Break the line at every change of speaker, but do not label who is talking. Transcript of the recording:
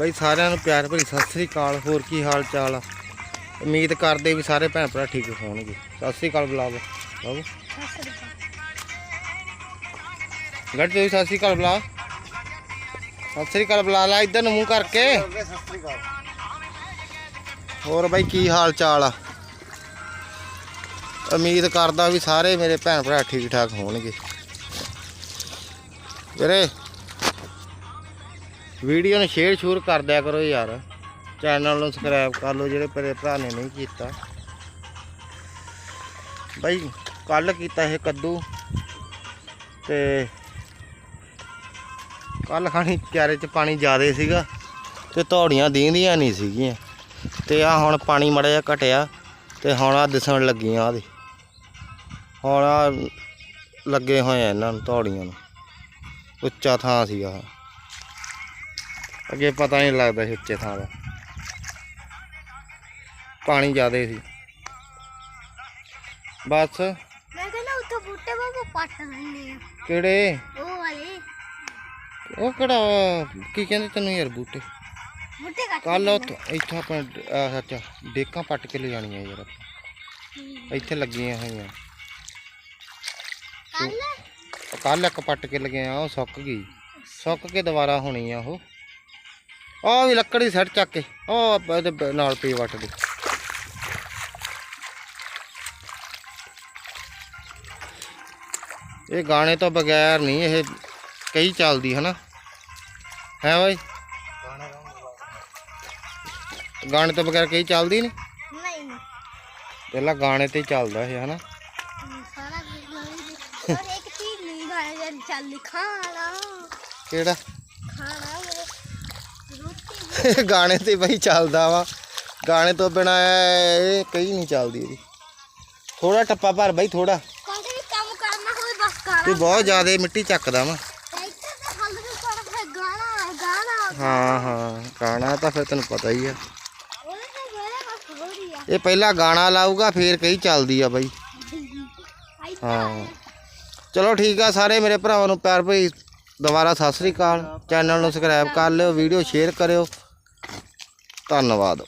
ਬਾਈ ਸਾਰਿਆਂ ਨੂੰ ਪਿਆਰ ਭਰੀ ਸਤਿ ਸ੍ਰੀ ਅਕਾਲ, ਹੋਰ ਕੀ ਹਾਲ ਚਾਲ ਆ? ਉਮੀਦ ਕਰਦੇ ਵੀ ਸਾਰੇ ਭੈਣ ਭਰਾ ਠੀਕ ਹੋਣਗੇ। ਸਤਿ ਸ੍ਰੀ ਅਕਾਲ ਬੁਲਾ ਬਾਬੂ। ਗੱਡ ਤੇ ਸਤਿ ਸ੍ਰੀ ਅਕਾਲ ਬੁਲਾ। ਸਤਿ ਸ੍ਰੀ ਅਕਾਲ ਬੁਲਾ ਲਾ ਇਧਰ ਨੂੰ ਮੂੰਹ ਕਰਕੇ। ਹੋਰ ਬਾਈ ਕੀ ਹਾਲ ਚਾਲ ਆ? ਉਮੀਦ ਕਰਦਾ ਵੀ ਸਾਰੇ ਮੇਰੇ ਭੈਣ ਭਰਾ ਠੀਕ ਠਾਕ ਹੋਣਗੇ। ਵੀਰੇ ਵੀਡੀਓ ਨੂੰ ਸ਼ੇਅਰ ਸ਼ੂਰ ਕਰ ਦਿਆ ਕਰੋ ਯਾਰ। ਚੈਨਲ ਨੂੰ ਸਬਸਕ੍ਰਾਈਬ ਕਰ ਲਓ ਜਿਹੜੇ ਮੇਰੇ ਭਰਾ ਨੇ ਨਹੀਂ ਕੀਤਾ। ਬਾਈ, ਕੱਲ ਕੀਤਾ ਇਹ ਕੱਦੂ। ਤੇ ਕੱਲ ਖਾਣੀ ਚਾਰੇ ਚ ਪਾਣੀ ਜ਼ਿਆਦਾ ਸੀਗਾ ਤੇ ਧੌੜੀਆਂ ਦੀਂਦੀਆਂ ਨਹੀਂ ਸੀਗੀਆਂ। ਤੇ ਆ ਹੁਣ ਪਾਣੀ ਮੜਾ ਜਿਹਾ ਘਟਿਆ ਤੇ ਹੁਣ ਆ ਦਿਸਣ ਲੱਗੀਆਂ ਆਦੇ ਹੁਣ ਆ ਲੱਗੇ ਹੋਏ ਆ ਇਹਨਾਂ ਨੂੰ ਧੌੜੀਆਂ ਨੂੰ। ਉੱਚਾ ਥਾਂ ਸੀਗਾ ਅੱਗੇ ਪਤਾ ਨਹੀਂ ਲੱਗਦਾ ਸੀ ਉੱਚੇ ਥਾਂ ਦਾ। ਪਾਣੀ ਜ਼ਿਆਦੇ ਸੀ। ਬਸ।
ਮੈਂ ਕਹਿੰਦਾ ਉੱਥੇ ਬੂਟੇ ਬਾਬਾ ਪੱਟ ਲੈਣੇ ਆ।
ਕਿਹੜੇ?
ਉਹ ਵਾਲੇ।
ਉਹ ਕਿਹੜਾ ਕੀ ਕਹਿੰਦੇ ਤੈਨੂੰ ਯਾਰ ਬੂਟੇ?
ਬੂਟੇ ਕੱਟ
ਕੱਲ ਇੱਥੋਂ ਆਪਾਂ ਡ- ਆਹ ਅੱਛਾ ਡੇਕਾਂ ਪੱਟ ਕੇ ਲੈ ਜਾਣੀਆਂ ਯਾਰ ਆਪਾਂ। ਇੱਥੇ ਲੱਗੀਆਂ ਹੋਈਆਂ।
ਕੱਲ
ਕੱਲ ਇੱਕ ਪੱਟ ਕੇ ਲਗੇ ਆ ਉਹ ਸੁੱਕ ਗਈ। ਸੁੱਕ ਕੇ ਦੁਬਾਰਾ ਹੋਣੀ ਆ ਉਹ। ਆਹ ਵੀ ਲੱਕੜੀ ਸੜ ਚੱਕ ਕੇ ਉਹ ਇਹਦੇ ਨਾਲ ਪਈ ਵੱਟ ਦੇ। ਇਹ ਗਾਣੇ ਤੋਂ ਬਗੈਰ ਨਹੀਂ ਇਹ ਕਈ ਚੱਲਦੀ ਹਨਾ? ਹੈ ਬਾਈ? ਗਾਣੇ ਤੋਂ ਬਗੈਰ ਕਈ ਚੱਲਦੀ ਨਹੀਂ?
ਨਹੀਂ।
ਪਹਿਲਾਂ ਗਾਣੇ ਤੇ ਚੱਲਦਾ ਇਹ ਹਨਾ?
ਸਾਰਾ ਇੱਕ ਚੀਜ਼ ਨਹੀਂ ਗਾਣੇ ਜਦ ਚੱਲ ਖਾਣਾ।
ਕਿਹੜਾ? ਗਾਣੇ ਤੇ ਬਈ ਚੱਲਦਾ ਵਾ। ਗਾਣੇ ਤੋਂ ਬਿਨਾ ਇਹ ਕਈ ਨਹੀਂ ਚੱਲਦੀ ਇਹਦੀ। ਥੋੜਾ ਟੱਪਾ ਭਰ ਬਈ ਥੋੜਾ
ਕੰਮ ਕਰਨਾ ਹੋਵੇ ਬਸ ਗਾਣਾ
ਤੂੰ ਬਹੁਤ ਜ਼ਿਆਦਾ ਮਿੱਟੀ ਚੱਕਦਾ ਵਾ। ਹਾਂ ਹਾਂ ਗਾਣਾ ਤਾਂ ਫਿਰ ਤੈਨੂੰ ਪਤਾ ਹੀ ਆ। ਇਹ ਪਹਿਲਾਂ ਗਾਣਾ ਲਾਊਗਾ ਫੇਰ ਕਈ ਚੱਲਦੀ ਆ ਬਈ। ਹਾਂ। ਚਲੋ ਠੀਕ ਆ ਸਾਰੇ ਮੇਰੇ ਭਰਾਵਾਂ ਨੂੰ ਪਿਆਰ ਭਰੀ ਦੁਬਾਰਾ ਸਤਿ ਸ੍ਰੀ ਅਕਾਲ। ਚੈਨਲ ਨੂੰ ਸਬਸਕ੍ਰਾਈਬ ਕਰ ਲਿਓ ਵੀਡੀਓ ਸ਼ੇਅਰ ਕਰਿਓ। ਧੰਨਵਾਦ।